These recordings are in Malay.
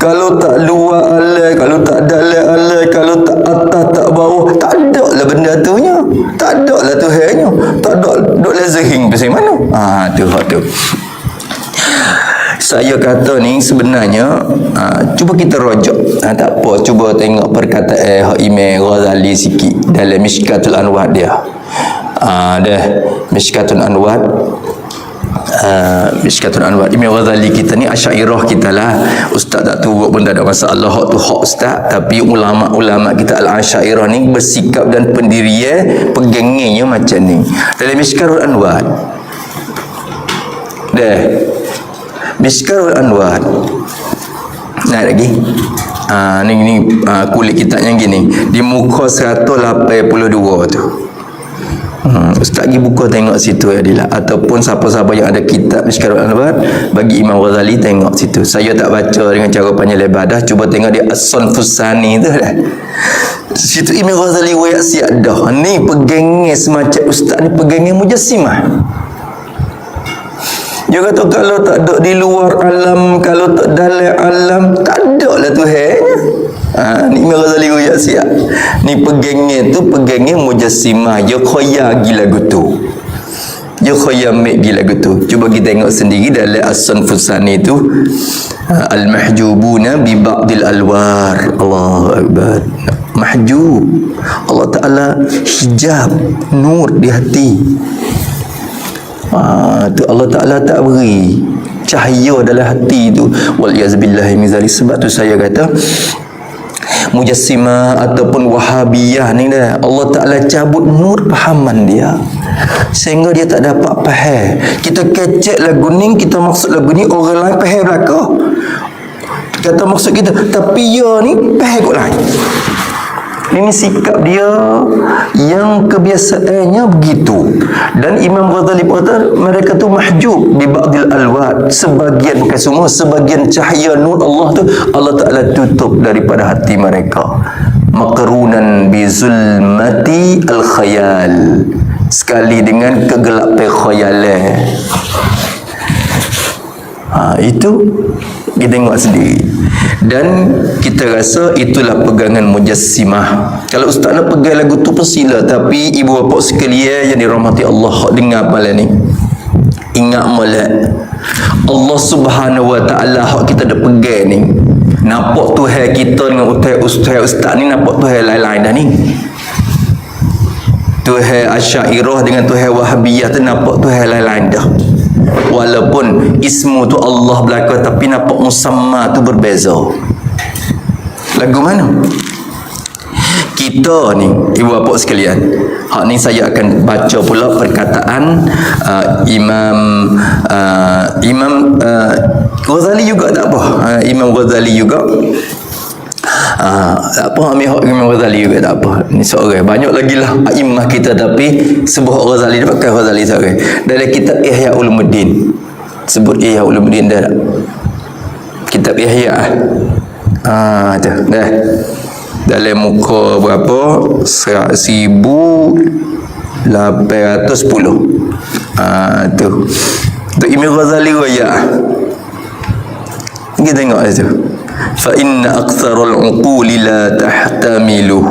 Kalau tak luar alai, kalau tak dalam alai, kalau tak atas tak bawah, tak ada lah benda tu nya. Tak ada lah tu hanya. Tak ada duk lazihing pasal mana? Ah tu hak tu. Saya kata ni sebenarnya uh, cuba kita rojok. Uh, tak apa, cuba tengok perkataan eh, Hak Imam Ghazali sikit dalam Mishkatul Anwar dia. Uh, dah Mishkatul Anwar uh, Mishkatul Anwar Imam Ghazali kita ni Asyairah kita lah. Ustaz tak turut pun tak ada masalah Hak tu hak Ustaz. Tapi ulama-ulama kita Al-Asyairah ni Bersikap dan pendirian Pegangnya macam ni. Dalam Mishkatul Anwar. Dah Mishkatul Anwar. Naik lagi. Ah, ni ni ah, kulit kitabnya gini. Di muka 182 tu. Hmm, Ustaz pergi buka tengok situ Adilah ataupun siapa-siapa yang ada kitab Mishkarul Anwar bagi Imam Ghazali tengok situ. Saya tak baca dengan cara panjang lebar dah cuba tengok dia As-Sun Fusani tu dah. Situ Imam Ghazali wayak siap dah. Ni pegangnya semacam ustaz ni pegangnya mujassimah. Dia kata kalau tak ada di luar alam, kalau tak dalam alam, tak ada lah Tuhan. Ha, ni Imam Ghazali royak siap. Ni pegangnya tu pegangnya mujassimah. Dia khoya gila gutu. Dia khoya mek gila gutu. Cuba kita tengok sendiri dalam As-Sun Fusani tu. Ha, Al-mahjubuna bi ba'dil alwar. Allahu Akbar. Mahjub. Allah Ta'ala hijab nur di hati. Ha, Allah Ta'ala tak beri cahaya dalam hati tu. Wal yazbillahi min zalik. Sebab tu saya kata mujassimah ataupun wahabiyah ni dah Allah Ta'ala cabut nur pahaman dia. Sehingga dia tak dapat faham kita kecek lagu ni kita maksud lagu ni orang lain faham belakang kata maksud kita tapi ya ni faham kot lain ini sikap dia yang kebiasaannya begitu. Dan Imam Ghazali berkata mereka tu mahjub di ba'dil alwad. Sebagian bukan semua, sebagian cahaya nur Allah tu Allah Taala tutup daripada hati mereka. Maqrunan bi zulmati al khayal. Sekali dengan kegelapan khayalan. Ha, itu kita tengok sendiri. Dan kita rasa itulah pegangan mujassimah. Kalau ustaz nak pegang lagu tu pun sila tapi ibu bapa sekalian yang dirahmati Allah dengar malam ni. Ingat malam Allah subhanahu wa ta'ala hak kita dah pegang ni. Nampak Tuhan kita dengan ustaz ustaz ni nampak Tuhan lain-lain dah ni Tuhan Asyairah dengan Tuhan Wahabiyah tu nampak Tuhan lain-lain dah. Walaupun ismu tu Allah belaka tapi nampak musamma tu berbeza. Lagu mana? Kita ni ibu bapa sekalian hak ni saya akan baca pula perkataan uh, Imam uh, Imam uh, Ghazali juga tak apa. Uh, Imam Ghazali juga Tak apa hak Imam Ghazali juga tak apa. Ni seorang. Banyak lagi lah imam kita tapi sebuah Ghazali dia pakai Ghazali seorang. Dalam kitab Ihya Ulumuddin. Sebut Ihya Ulumuddin dah? Kitab Ihya. Ah, tu. Dah. Dalam muka berapa? Seribu lapan ratus sepuluh. Ah, tu. Tu Imam Ghazali raya. Kita tengok tu فإن أكثر العقول لا تحتمله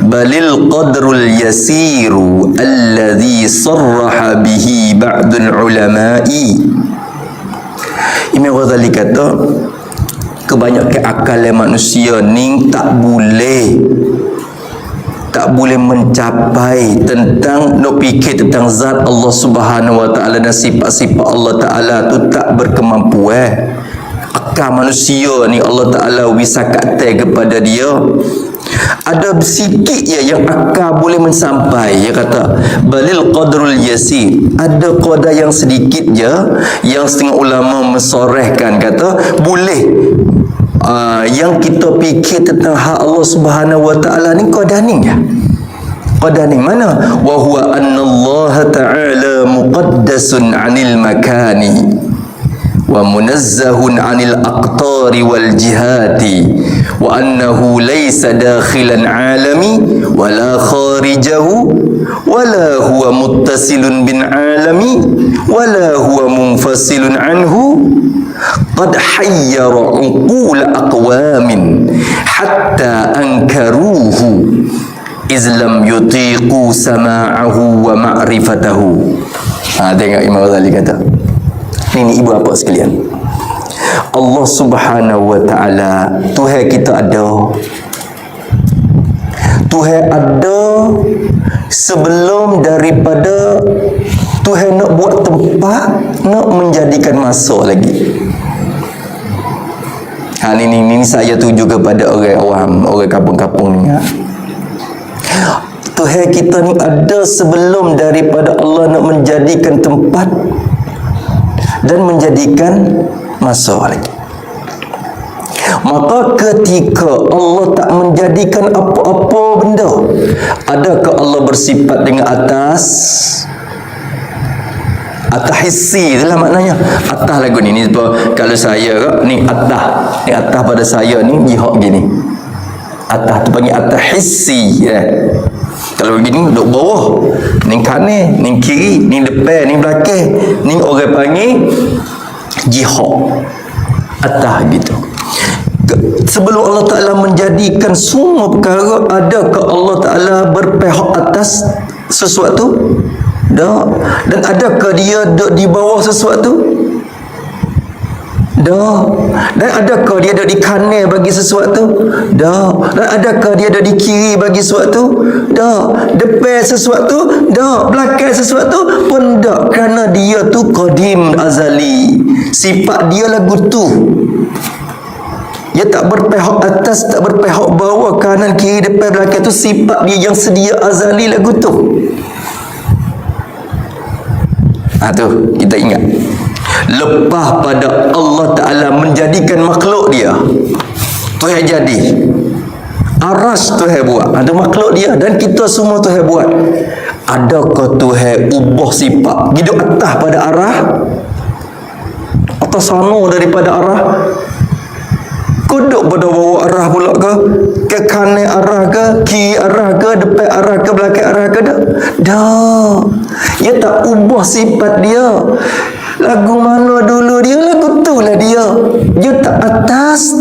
بل القدر اليسير الذي صرح به بعض العلماء Imam Ghazali kata kebanyakan akal manusia ni tak boleh tak boleh mencapai tentang nak fikir tentang zat Allah Subhanahu wa taala dan sifat-sifat Allah taala tu tak berkemampuan Akal manusia ni Allah Ta'ala wisakatai kepada dia ada sikit ya yang akal boleh mensampai dia kata balil qadrul yasir. Ada qadar yang sedikit je yang setengah ulama mensorehkan kata boleh uh, yang kita fikir tentang hak Allah Subhanahu wa taala ni qadar ni ya. Qadar ni mana? Wa huwa anna Allah ta'ala muqaddasun 'anil makani ومنزه عن الأقطار والجهات وأنه ليس داخلا عالمي ولا خارجه ولا هو متصل بالعالم ولا هو منفصل عنه قد حير عقول أقوام حتى أنكروه إذ لم يطيقوا سماعه ومعرفته tengok Imam Ghazali kata. Ini ibu apa sekalian? Allah Subhanahu wa taala Tuhan kita ada. Tuhan ada sebelum daripada Tuhan nak buat tempat nak menjadikan masa lagi. Ha ni ni, ni saya tuju kepada orang awam, orang kampung-kampung ni. Ha. Tuhan kita ni ada sebelum daripada Allah nak menjadikan tempat dan menjadikan masa lagi. Maka ketika Allah tak menjadikan apa-apa benda, adakah Allah bersifat dengan atas? Atas hissi itulah maknanya. Atas lagu ni ni kalau saya ni atas, ni atas pada saya ni jihad gini. Atas tu panggil atas hissi ya. Kalau begini duduk bawah Ni kanan, ni kiri, ni depan, ni belakang Ni orang panggil Jihad Atas gitu Sebelum Allah Ta'ala menjadikan semua perkara Adakah Allah Ta'ala berpihak atas sesuatu? Tak Dan adakah dia duduk di bawah sesuatu? Dah. Dan adakah dia ada di kanan bagi sesuatu? Dah. Dan adakah dia ada di kiri bagi sesuatu? Dah. Depan sesuatu? Dah. Belakang sesuatu? Pun dah. Kerana dia tu qadim azali. Sifat dia lagu tu. Dia tak berpihak atas, tak berpihak bawah, kanan, kiri, depan, belakang tu sifat dia yang sedia azali lagu tu. Ha tu, kita ingat lepas pada Allah Ta'ala menjadikan makhluk dia. Tuhan jadi. Aras Tuhan buat. Ada makhluk dia dan kita semua Tuhan buat. Adakah Tuhan ubah sifat? Hidup atas pada arah? Atau sana daripada arah? Kuduk pada bawah arah pula ke? Ke kanan arah ke? Kiri arah ke? Depan arah ke? Belakang arah ke? Dah dah. Ia tak ubah sifat dia Lagu mana dulu dia? Lagu tu lah dia. Dia tak atas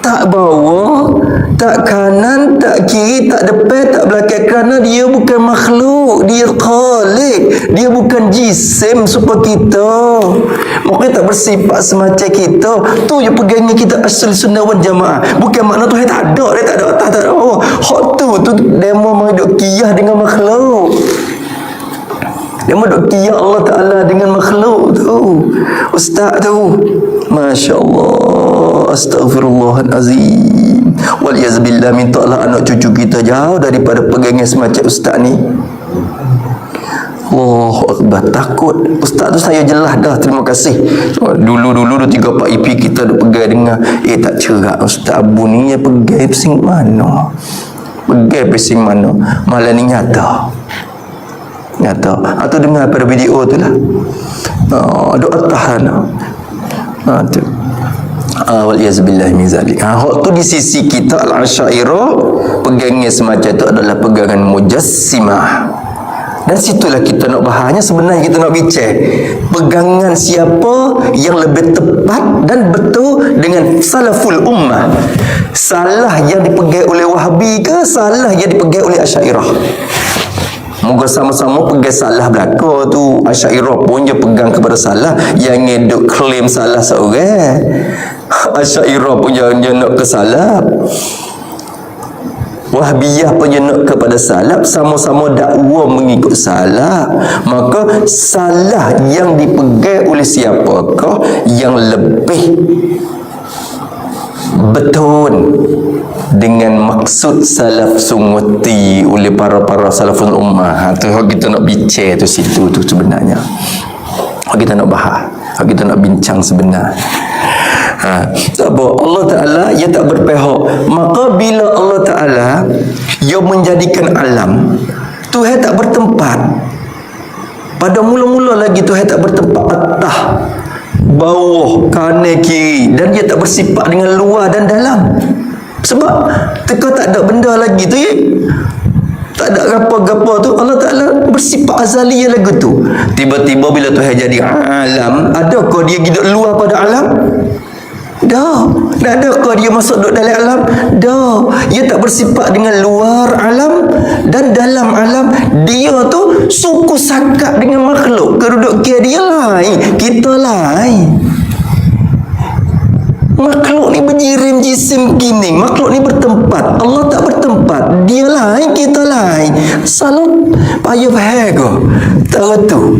Tak bawah Tak kanan Tak kiri Tak depan Tak belakang Kerana dia bukan makhluk Dia khalik Dia bukan jisim Supaya kita. Maka tak bersifat semacam kita. Tu je pegangnya kita Asal sunnah jamaah. Bukan makna tu tak ada. Dia tak ada atas Tak ada bawah. Hak tu Tu demo menghidupkan kiyah dengan makhluk dia duk ya Allah Ta'ala dengan makhluk tu. Ustaz tu. Masya Allah. Astaghfirullahalazim. Waliyazbillah. Minta Allah anak cucu kita jauh daripada pegangnya semacam ustaz ni. Allah Akbar takut Ustaz tu saya jelas dah terima kasih dulu-dulu dua tiga pak IP kita duk pegang dengar eh tak cerak Ustaz Abu ni yang pegang pusing mana pegang pusing mana malah ni nyata nyata. Atau dengar pada video tu lah. Uh, doa tahan. Ha tu. Uh, wal yazbillah min zalik. Ha hak tu di sisi kita al asyairah pegangnya semacam tu adalah pegangan mujassimah. Dan situlah kita nak bahasnya sebenarnya kita nak bincang. Pegangan siapa yang lebih tepat dan betul dengan salaful ummah? Salah yang dipegang oleh wahabi ke salah yang dipegang oleh asyairah Moga sama-sama pegang salah belaka tu. Asyairah pun dia pegang kepada salah. Yang ngeduk klaim salah seorang. Asyairah pun dia, dia nak ke salah. Wahbiyah nak kepada salah. Sama-sama dakwa mengikut salah. Maka salah yang dipegang oleh siapakah yang lebih betul dengan maksud salaf sunguti oleh para-para salafun ummah. Ha, tu kita nak bincang tu situ tu sebenarnya. Kita nak bahas kita nak bincang sebenar. Ha. sebab Allah Ta'ala ia tak berpihak maka bila Allah Ta'ala ia menjadikan alam Tuhan tak bertempat. Pada mula-mula lagi Tuhan tak bertempat atas bawah kanan kiri. Dan dia tak bersifat dengan luar dan dalam sebab teka tak ada benda lagi tu ya? Tak ada apa-apa tu. Allah Ta'ala bersifat azali yang lagu tu. Tiba-tiba bila Tuhan jadi alam adakah dia hidup luar pada alam? Dah. Tak adakah dia masuk duduk dalam alam? Dah. Ia tak bersifat dengan luar alam dan dalam alam. Dia tu suku sakat dengan makhluk. Kedudukan dia lain. Kita lain Makhluk ni berjirim jisim gini. Makhluk ni bertempat. Allah tak bertempat. Dia lain, kita lain. Selalu payah faham ke? Tara tu.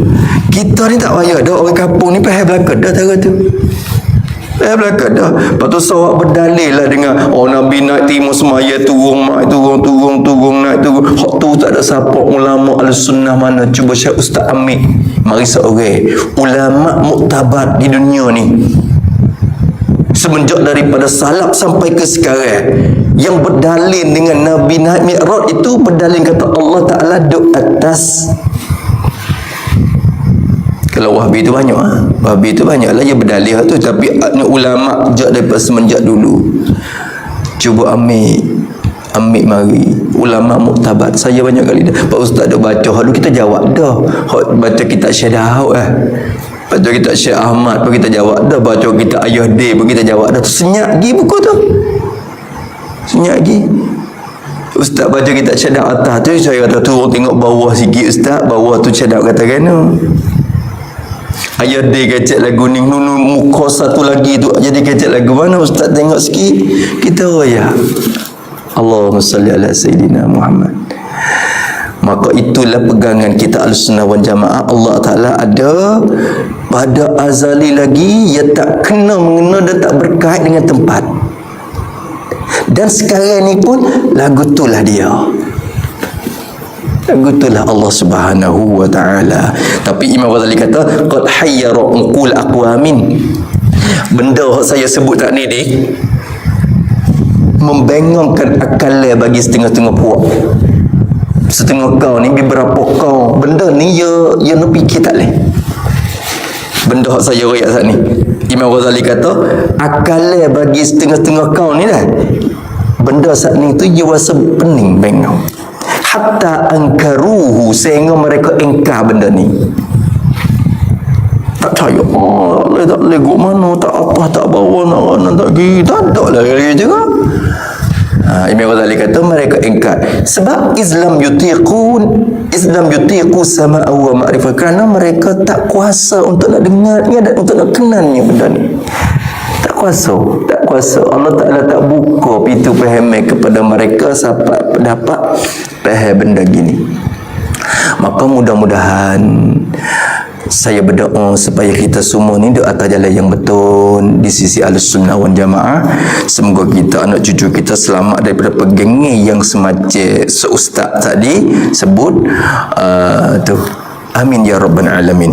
Kita ni tak payah dah. Orang kampung ni faham belakang dah tara tu. Faham belakang dah. Lepas tu sawak berdalil lah dengan oh Nabi naik timur semaya turun, naik turun, turun, turun, naik turun. Hak tu tak ada siapa ulama al-sunnah mana. Cuba Syekh Ustaz Amir. Mari seorang. Ulama muktabar di dunia ni semenjak daripada salaf sampai ke sekarang yang berdalil dengan Nabi naik Mi'raj itu berdalil kata Allah Ta'ala duduk atas. Kalau Wahbi itu banyak ha? Wahbi itu banyak lah yang berdalil tu. Tapi ulama sejak daripada semenjak dulu. Cuba ambil ambil mari. Ulama muktabat saya banyak kali dah. Pak Ustaz dah baca lalu kita jawab dah. Baca kitab syadah eh Baca kita Syekh Ahmad pun kita jawab dah. Baca kita Ayah D pun kita jawab dah. Senyap lagi buku tu. Senyap lagi. Ustaz baca kita cedak atas tu. Saya kata turun tengok bawah sikit Ustaz. Bawah tu cedak kata kena. Ayah D kecek lagu ni. Nunu muka satu lagi tu. Jadi kecek lagu mana Ustaz tengok sikit. Kita raya. Allahumma salli ala Sayyidina Muhammad maka itulah pegangan kita al-sunnah wal jamaah Allah Ta'ala ada pada azali lagi ia tak kena mengena dan tak berkait dengan tempat. Dan sekarang ni pun lagu itulah dia. Lagu itulah Allah Subhanahu wa taala. Tapi Imam Ghazali kata qad hayyara unqul aqwamin. Benda saya sebut tak ni ni membengongkan akal bagi setengah-setengah puak setengah kau ni beberapa kau. Benda ni ya ya nak fikir tak leh. Benda hak saya royak saat ni. Imam Ghazali kata akalnya bagi setengah-setengah kau ni dah. Benda saat ni tu dia rasa pening bengong hatta angkaruhu sehingga mereka engkar benda ni. Tak percaya oh tak boleh mana tak apa tak bawa nak tak pergi. Tak ada lah dia juga Ha, Imam Ghazali kata mereka ingkar sebab Islam yutiqun Islam yutiqu sama wa ma'rifah. Kerana mereka tak kuasa untuk nak dengarnya dan untuk nak kenalnya benda ni. Tak kuasa tak kuasa. Allah Ta'ala tak buka pintu pahamnya kepada mereka sampai dapat faham benda gini. Maka mudah-mudahan saya berdoa supaya kita semua ni di atas jalan yang betul di sisi al-sunnah wal jamaah. Semoga kita anak cucu kita selamat daripada pegengi yang semacam seustaz tadi sebut uh, tu. Amin ya rabbal alamin